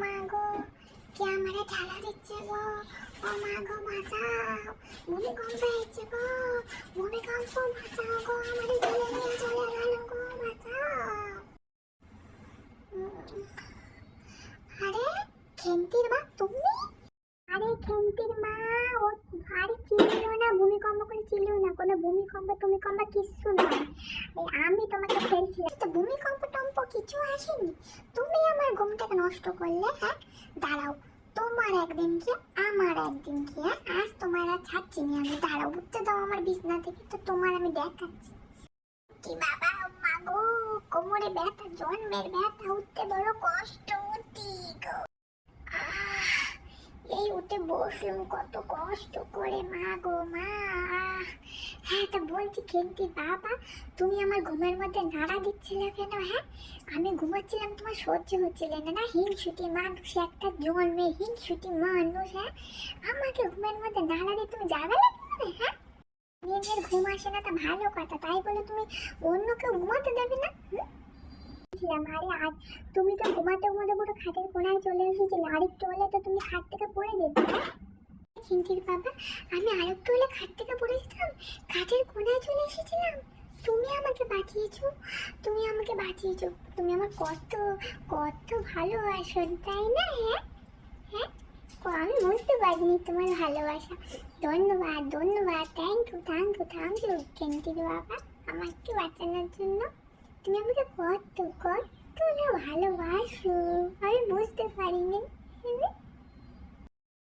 মা কে আমারে ঠেলা দিচ্ছে গো? ও মা বাঁচাও ভূমিকম্প হচ্ছে গো। ভূমিকম্প বাঁচাও গো। আমারে ঠেলে নিয়ে চলে গেল গো, বাঁচাও। আরে, খেন্তির মা, তুমি? আরে, খেন্তির মা, ও আরে না, ভূমিকম্প করে না। কোনো ভূমিকম্প কিচ্ছু এই আমি তোমাকে ফেলছিলাম। ভূমিকম্প কিছু আসেনি? তুমি আমার ঘুমটাকে নষ্ট করলে হ্যাঁ? দাঁড়াও, তোমার একদিন কি, আমার একদিন কি হ্যাঁ? আজ তোমার আর ছাড়ছি না আমি, দাঁড়াও, উঠতে দাও আমার বিছনা থেকে, তো তোমার আমি দেখাচ্ছি। কি বাবা মাগো কোমরে ব্যথা, জন্মের ব্যথা, উঠতে বড় কষ্ট এই উঠে বসলুম, কত কষ্ট করে, মা গো, মা। হ্যাঁ তা বলছি খেলতি বাবা, তুমি আমার ঘুমের মধ্যে নাড়া দিচ্ছিলে কেন হ্যাঁ? আমি ঘুমাচ্ছিলাম, তোমার সহ্য হচ্ছিল না না? হিংসুটি মানুষ, একটা জন্মে হিংসুটি মানুষ হ্যাঁ? আমাকে ঘুমের মধ্যে নাড়া দিয়ে তুমি জাগালে কেন হ্যাঁ? নিজের ঘুম আসে না, তা ভালো কথা, তাই বলে তুমি অন্য কেউ ঘুমাতে দেবে না, হুম? ছিলাম। আরে আজ তুমি তো ঘুমাতে ঘুমাতে পুরো খাটের কোনায় চলে এসেছিলে। আরেকটু হলে তো তুমি খাট থেকে পড়ে যেতে। চিন্তির বাবা, আমি আর একটু হলে খাট থেকে পড়ে যেতাম? খাটের কোনায় চলে এসেছিলাম? তুমি আমাকে বাঁচিয়েছো। তুমি আমাকে বাঁচিয়েছো। তুমি আমার কত কত ভালোবাসো তাই না হ্যাঁ? হ্যাঁ? আমি বুঝতে পারিনি তোমার ভালোবাসা। ধন্যবাদ ধন্যবাদ। Thank you thank you thank you কেন্দ্রির বাবা, আমাকে বাঁচানোর জন্য। তুমি আমাকে কত কত না ভালোবাসো? আমি বুঝতে পারিনি?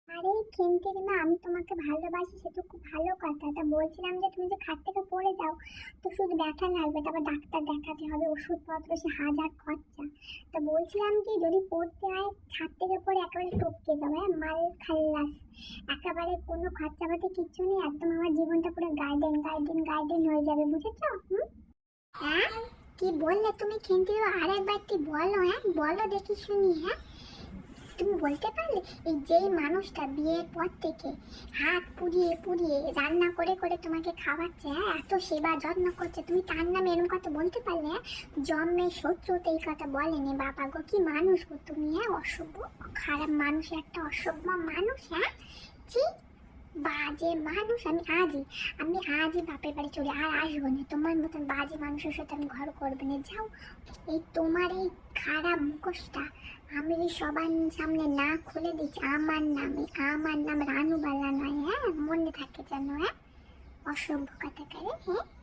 আরে কেন্দ্রির মা, আমি তোমাকে ভালোবাসি, সে তো খুব ভালো কথা। তা বলছিলাম যে তুমি যে খাট থেকে পড়ে যাও, তো শুধু ব্যথা লাগবে, তারপর ডাক্তার দেখাতে হবে, ওষুধপত্র, সে হাজার খরচা। তো বলছিলাম কি, যদি পড়তে হয়, ছাদ থেকে পড়ে একেবারে টপকে যাবে হ্যাঁ? মাল খাল্লাস। একেবারে কোনো খরচাপাতি কিচ্ছু নেই, একদম আমার জীবনটা পুরো গার্ডেন গার্ডেন গার্ডেন হয়ে যাবে, বুঝেছ? হুম? হ্যাঁ কি বললে তুমি? খেলতে আরেকবার কি বলো হ্যাঁ? বলো দেখি শুনি হ্যাঁ? তুমি বলতে পারলে? এই যেই মানুষটা বিয়ের পর থেকে হাত পুড়িয়ে পুড়িয়ে রান্না করে করে তোমাকে খাওয়াচ্ছে হ্যাঁ? এত সেবা যত্ন করছে, তুমি তার নামে এরকম কথা বলতে পারলে হ্যাঁ? জন্মের শত্রুতে এই কথা বলেনি, বাবা গো, কি মানুষ গো তুমি হ্যাঁ? অসভ্য, খারাপ মানুষ, একটা অসভ্য মানুষ হ্যাঁ? ছি বাজে মানুষ আমি আজই আমি আজই বাপের বাড়ি চলে আর আসব না। তোমার মতন বাজে মানুষের সাথে আমি ঘর করবে না। যাও, এই তোমার এই খারাপ মুখোশটা আমি যদি সবার সামনে না খুলে দিচ্ছি, আমার নামে, আমার নাম রানুবালা নয় হ্যাঁ? মনে থাকে যেন হ্যাঁ? অসভ্য কথা করে হ্যাঁ?